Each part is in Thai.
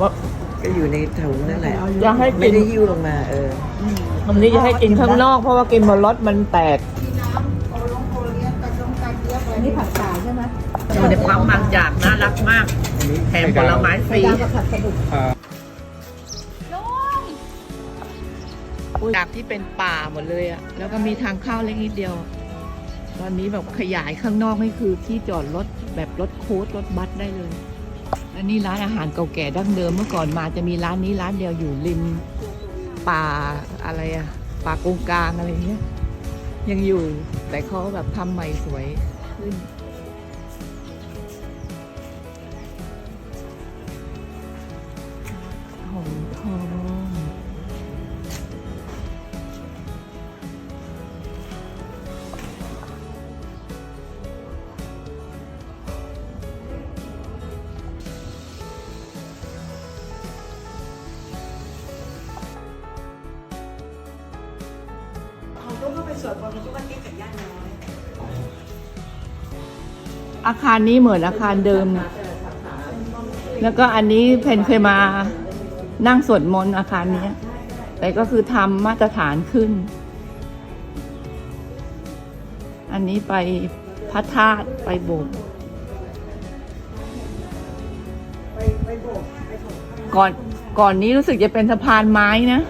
ว่าก็อยู่ในถุงนั่นแหละ จะให้ไม่กินได้ยิ้วลงมา เออ วันนี้จะให้กินข้างนอก เพราะว่ากินบนรถมันแตกอันนี้ผัดฉ่าใช่ไหมอยู่ในปั๊มบางจากน่ารักมาก แถมผลไม้ฟรีดาวกับผัดกระดูกจากที่เป็นป่าหมดเลยอะแล้วก็มีทางเข้าเล็กนิดเดียว ตอนนี้แบบขยายข้างนอกให้คือที่จอดรถแบบรถโค้ดรถบัสได้เลย และนี่ร้านอาหารเก่าแก่ดั้งเดิมเมื่อก่อนมาจะมีร้านนี้ร้านเดียวอยู่ริมป่าอะไรอะป่ากงกลางอะไรเงี้ยยังอยู่แต่เขาแบบทำใหม่สวยขึ้น อาคารนี้เหมือนอาคารเดิม แล้วก็อันนี้เพนเคยมานั่งสวดมนต์อาคารเนี้ยแต่ก็คือทำมาตรฐานขึ้น อันนี้ไปพระธาตุไปโบสถ์ก่อนก่อนนี้รู้สึกจะเป็นสะพานไม้นะ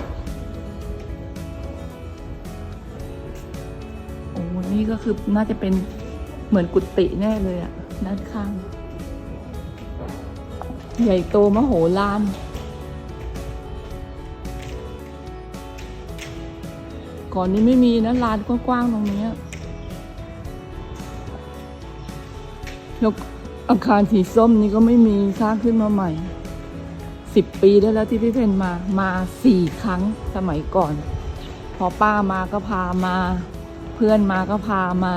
คือน่าจะเป็นเหมือนกุฏิแน่เลยอะด้านข้าง ใหญ่โตมโหฬารก่อนนี้ไม่มีนะลานกว้างๆตรงเนี้ยแล้วอาคารสีส้มนี่ก็ไม่มีสร้างขึ้นมาใหม่สิบปีได้แล้วที่พี่เพนมามาสี่ครั้งสมัยก่อน พอป้ามาก็พามา เพื่อนมาก็พามา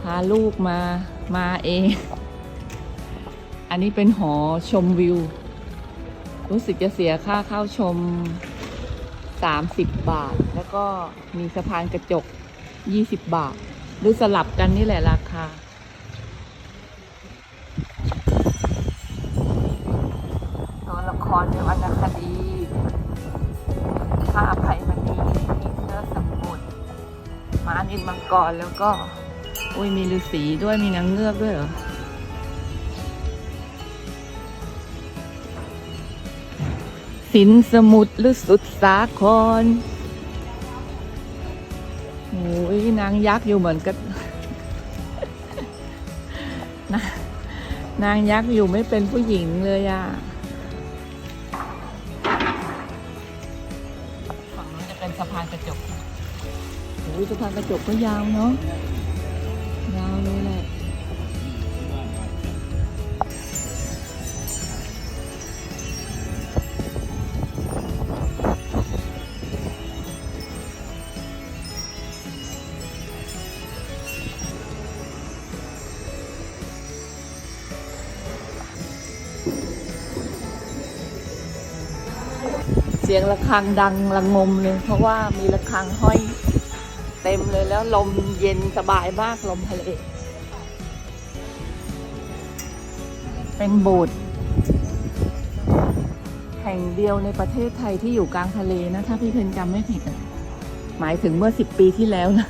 พาลูกมามาเอง อันนี้เป็นหอชมวิว รู้สึกจะเสียค่าเข้าชม 30 บาท แล้วก็มีสะพานกระจก 20 บาท หรือสลับกันนี่แหละราคาตัวละครในวรรณคดี ม้านินมังกรแล้วก็ อุ้ยมีฤาษีด้วยมีนางเงือกด้วยเหรอสินสมุทรหรือสุดสาครโอ้ยนางยักษ์อยู่เหมือนกันนางนางยักษ์อยู่ไม่เป็นผู้หญิงเลยอะฝั่ โอ้ยสะพานกระจกก็ยาวเนาะยาวเลยแหละเสียงระฆังดังระงมเลยเพราะว่ามีระฆังห้อย เต็มเลยแล้วลมเย็นสบายมากลมทะเล เป็นโบสถ์แห่งเดียวในประเทศไทยที่อยู่กลางทะเลนะ ถ้าพี่เพนจำไม่ผิดหมายถึงเมื่อสิบปีที่แล้วนะ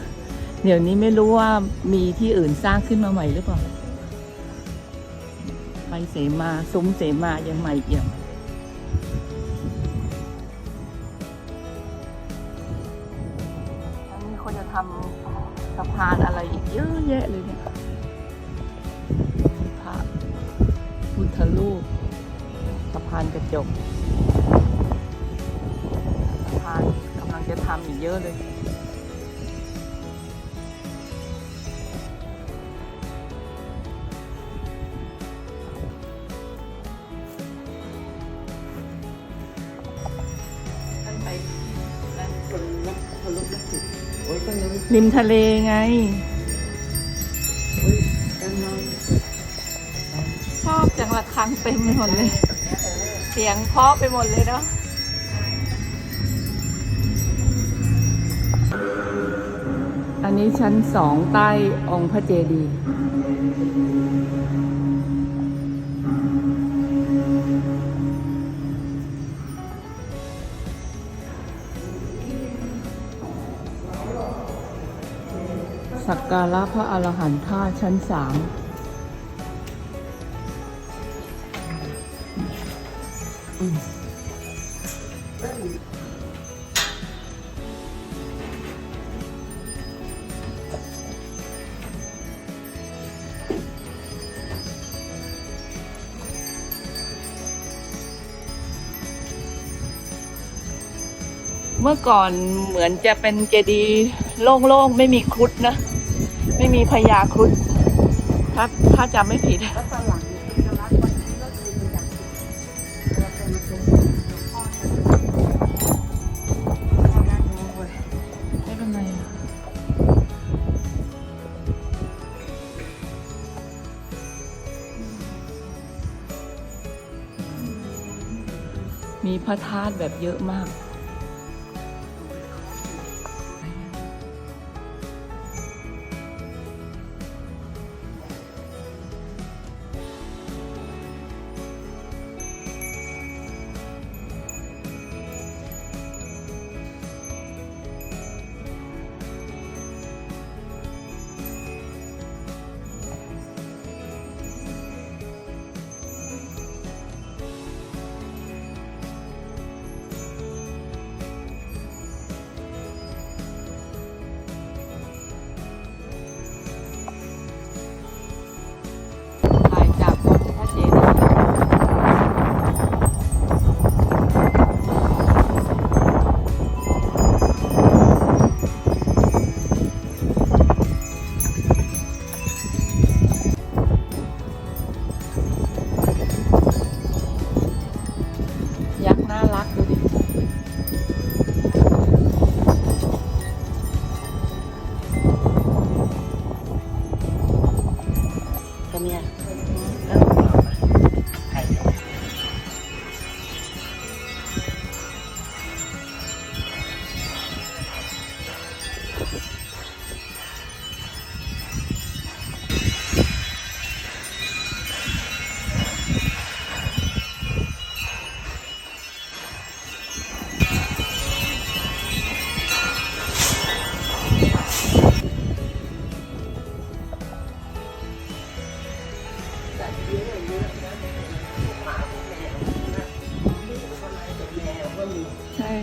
เดี๋ยวนี้ไม่รู้ว่ามีที่อื่นสร้างขึ้นมาใหม่หรือเปล่า ไปเสมาซุ้มเสมายังใหม่เอี่ยม ริมทะเลไงชอบจังละครั้งเต็มไปหมดเลย เสียงเพาะไปหมดเลยเนาะอันนี้ชั้นสองใต้องค์พระเจดีย์ สักการะพระอรหันต์ท่าชั้นสามเมื่อก่อนเหมือนจะเป็นเจดีย์โล่งๆ ไม่มีครุฑนะ ไม่มีพญาครุฑถ้าถ้าจำไม่ผิด แล้วตอนหลังเนี่ยคุณจะรักวันนี้ก็คืออย่างเราเป็นมาเป็นหลวงพ่อเนี่ยพ่อด้านโน้นเว้ยไม่เป็นไรอะมีพระธาตุแบบเยอะมาก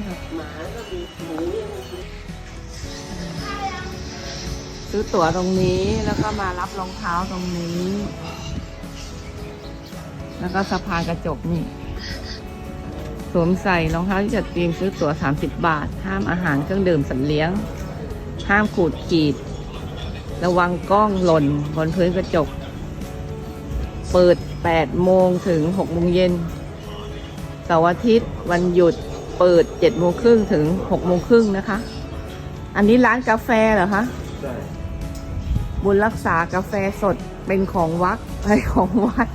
ค่ะ หมาก็มีหมูยังมีซื้อตั๋วตรงนี้แล้วก็มารับรองเท้าตรงนี้ แล้วก็สะพานกระจกนี่ สวมใส่รองเท้าที่จัดเตรียมซื้อตั๋ว 30 บาท ห้ามอาหารเครื่องดื่มสัตว์เลี้ยง ห้ามขูดขีด ระวังกล้องหล่นบนพื้นกระจก เปิด 8 โมงถึง 6 โมงเย็นเสาร์อาทิตย์วันหยุด เปิด7โมงครึ่งถึง6โมงครึ่งนะคะ อันนี้ร้านกาแฟเหรอคะใช่บุญรักษากาแฟสดเป็นของวัดไอของวัด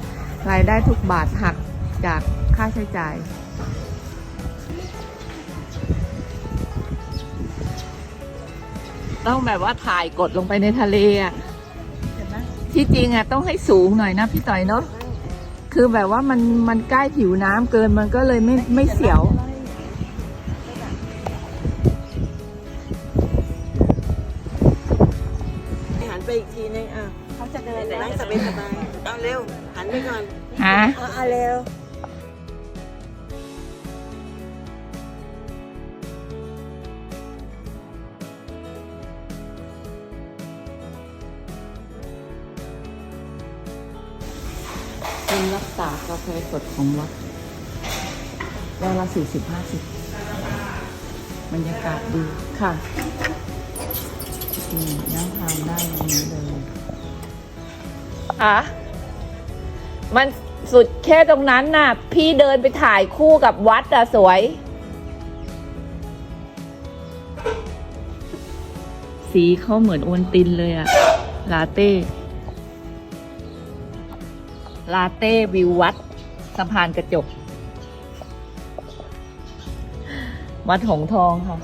รายได้ทุกบาทหักจากค่าใช้จ่าย ต้องแบบว่าถ่ายกดลงไปในทะเลอะเห็นไหมที่จริงอะต้องให้สูงหน่อยนะพี่ต่อยเนาะคือแบบว่ามันมันใกล้ผิวน้ำเกินมันก็เลยไม่ไม่เสียว จะเดินนั่งสบายสบายๆเอาเร็ว หันไปก่อนฮะเอาเอาเร็วเป็นรักษากาแฟสดของวัดแก้วละสี่สิบห้าสิบรรยากาศดีค่ะนี่นั่งทานได้ตรงนี้เลย อะมันสุดแค่ตรงนั้นน่ะ พี่เดินไปถ่ายคู่กับวัดอะสวย สีเขาเหมือนโอนตินเลยอะลาเต้ ลาเต้วิววัดสะพานกระจก วัดหงทองค่ะ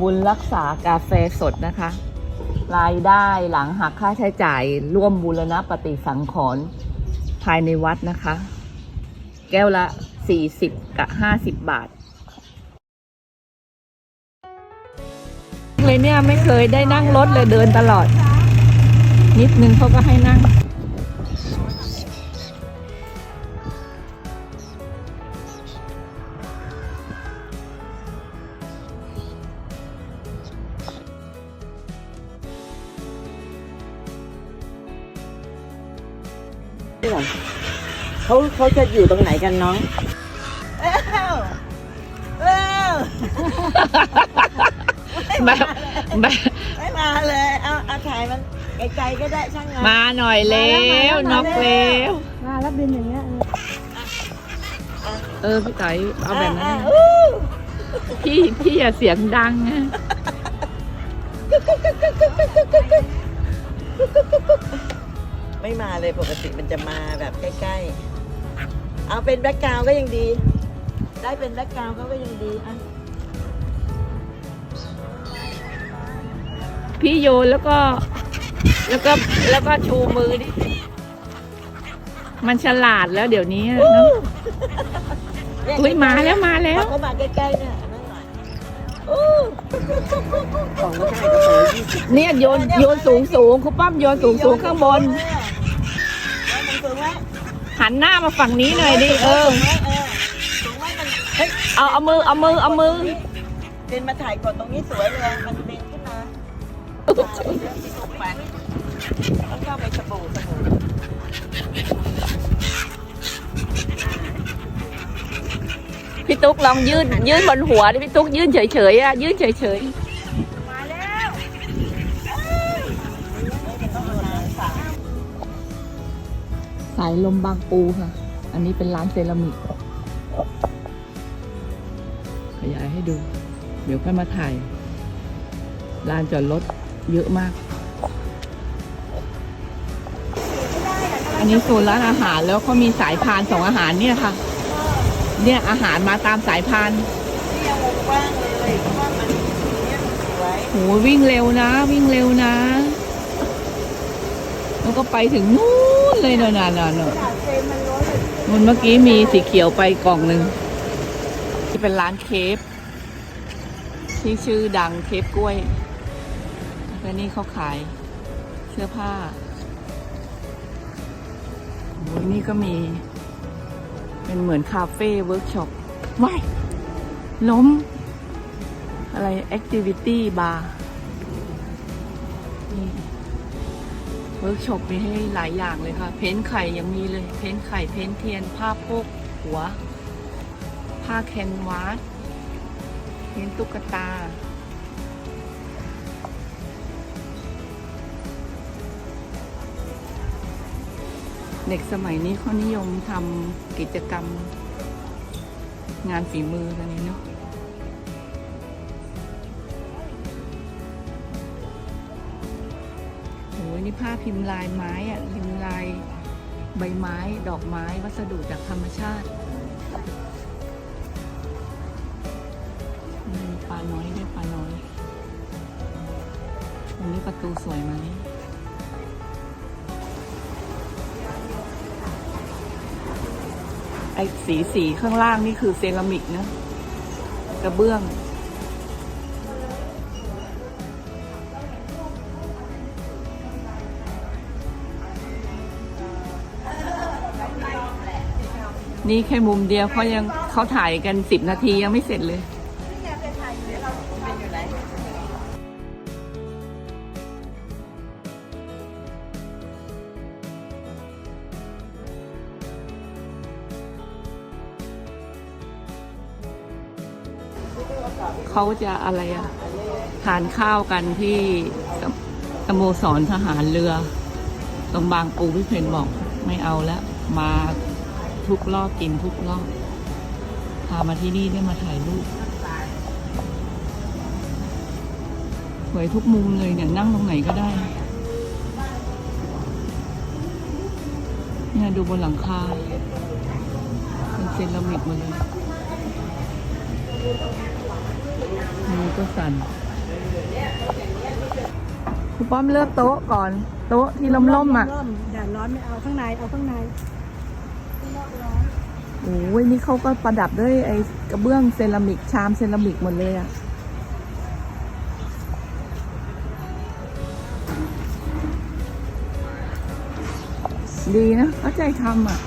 บุญรักษากาแฟสดนะคะ รายได้หลังหักค่าใช้จ่ายร่วมบูรณะปฏิสังขรณ์ภายในวัดนะคะ แก้วละ 40 กับ 50 บาท เลยเนี่ยไม่เคยได้นั่งรถเลยเดินตลอด นิดนึงเขาก็ให้นั่ง เขาเขาจะอยู่ตรงไหนกันน้องเอ้าเอ้าแบบแบบไม่มาเลย เอาเอาถ่ายมันไกลๆก็ได้ช่างมันมาหน่อยแล้วนอกแล้วมาแล้วบินอย่างเงี้ยเออเออพี่ไก่เอาแบบนั้นอะนะอู้พี่พี่อย่าเสียงดังนะ ไม่มาเลยปกติมันจะมาแบบใกล้ๆ เอาเป็นแบ็กกราวก็ยังดี ได้เป็นแบ็กกราวเขาก็ยังดีอะพี่โยนแล้วก็ แล้วก็แล้วก็ชูมือดิมันฉลาดแล้วเดี๋ยวนี้เนอะเนี่ยอุ้ยมาแล้วมาแล้วเขามาใกล้ๆเนี่ยนั่นหน่อยอู้ของก็ได้กระเป๋ายี่สิบเนี่ยโยนโยนสูงสูงคุณป้อมโยนสูงสูงข้างบน หันหน้ามาฝั่งนี้หน่อยดิเออสูงไว้เออสูงไว้มันเฮ้ยเอาเอามือเอามือเอามือเป็นมาถ่ายก่อนตรงนี้สวยเลยมันเป็นขึ้นมาถ่ายเรื่องที่ตกไปต้องเข้าไปสบู่สบู่พี่ตุ๊กลองยื่นยื่นบนหัวดิพี่ตุ๊กยื่นเฉยๆอะยื่นเฉยม สายลมบางปูค่ะ อันนี้เป็นร้านเซรามิก ขยายให้ดู เดี๋ยวค่อยมาถ่ายลานจอดรถเยอะมาก อันนี้โซนร้านอาหารแล้วก็มีสายพานสองอาหารเนี่ยค่ะ เนี่ยอาหารมาตามสายพานโหวิ่งเร็วนะ วิ่งเร็วนะ แล้วก็ไปถึงนู้น นอะน่ะน่ะน่ะขานร้อยเลยมันเมื่อกี้มีสีเขียวไปกล่องหนึ่งที่เป็นร้านเคฟที่ชื่อดังเคฟกล้วยแล้วนี่เขาขายเสื้อผ้าโอ้ยนี่ก็มี เป็นเหมือนคาเฟ่เวิร์กช็อปว้ายล้ม อะไรแอคทิวิตี้บาร์ เวิร์กช็อปมีให้หลายอย่างเลยค่ะ เพ้นไข่ยังมีเลย เพ้นไข่ เพ้นเทียน ผ้าโพกหัว ผ้าแคนวาส เพ้นตุ๊กตา เด็กสมัยนี้เขานิยมทำกิจกรรมงานฝีมือกันนี้เนาะีผ้าพิมพ์ลายไม้อะพิมพ์ลายใบไม้ ดอกไม้ วัสดุจากธรรมชาติมีปลาน้อยด้วยปลาน้อยตรงนี้ประตูสวยไหมไอ้สีสีข้างล่างนี่คือเซรามิกนะ กระเบื้อง นี่แค่มุมเดียวเขายังเขาถ่ายกันสิบนาทียังไม่เสร็จเลย เขาจะอะไรอะทานข้าวกันที่สโมสรทหารเรือ ตรงบางปูพี่เพนบอกไม่เอาแล้วมา ทุกรอบกินทุกรอบพามาที่นี่ได้มาถ่ายรูปสวยทุกมุมเลยเนี่ยนั่งตรงไหนก็ได้เนี่ยดูบนหลังคาเป็นเซรามิกหมดเลยมือก็สั่นคุณป้อมเลือกโต๊ะก่อน โต๊ะที่ล้มๆอะร่มแดดร้อนไม่เอาข้างในเอาข้างใน โอ้ยนี่เขาก็ประดับด้วยไอ้กระเบื้องเซรามิกชามเซรามิกหมดเลยอะดีนะเขาใจทำอะ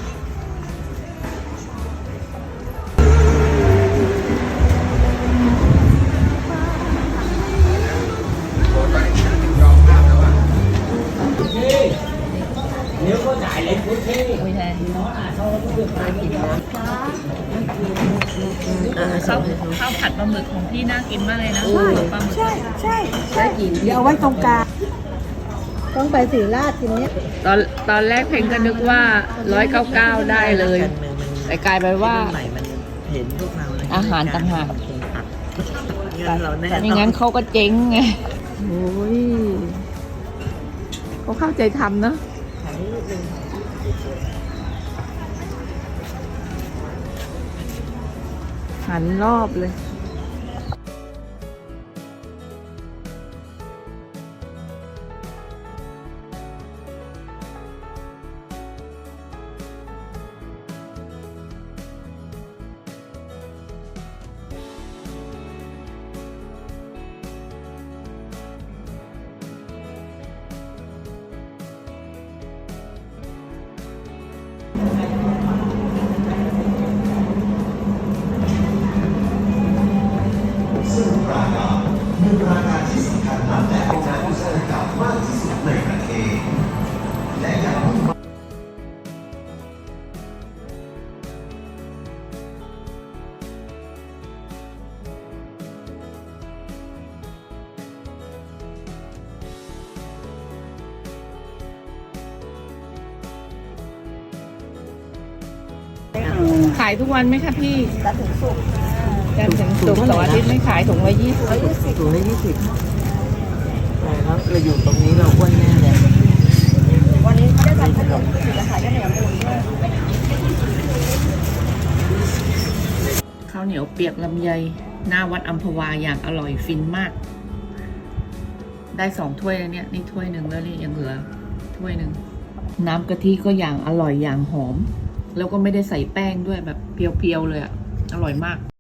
ข้าวข้าวผัดปลาหมึกของพี่น่ากินมากเลยนะปลาหมึกใช่ใช่ใช่เดี๋ยวเอาไว้ตรงกลางต้องไปสีราดทีนี้ตอนตอนแรกเพลงก็นึกว่าร้อยเก้าเก้าได้เลยการเมืองมันแต่กลายเป็นว่าใหม่มันเห็นพวกเราเลยอาหารต่างหากเงินเราแน่ไม่งั้นเขาก็เจ๊งไงโอ้ยเขาเข้าใจทำเนอะขายนิดนึง หันรอบเลย ขายทุกวันไหมคะพี่จัดถึงสุกจันทร์ถึงศุกร์เสาร์อาทิตย์ไม่ขายถุงละยี่สิบถุงละยี่สิบแต่แล้วเราอยู่ตรงนี้เราอ้วนแน่เลยวันนี้เขาได้ทำขนมถือจะขายข้าวเหนียวมูนด้วยข้าวเหนียวเปียกลำไย หน้าวัดอัมพวาอย่างอร่อยฟินมาก ได้สองถ้วยแล้วเนี่ย นี่ถ้วยหนึ่งแล้วนี่ยังเหลือถ้วยหนึ่ง น้ำกะทิก็อย่างอร่อยอย่างหอม แล้วก็ไม่ได้ใส่แป้งด้วยแบบเพียวๆเลยอะอร่อยมาก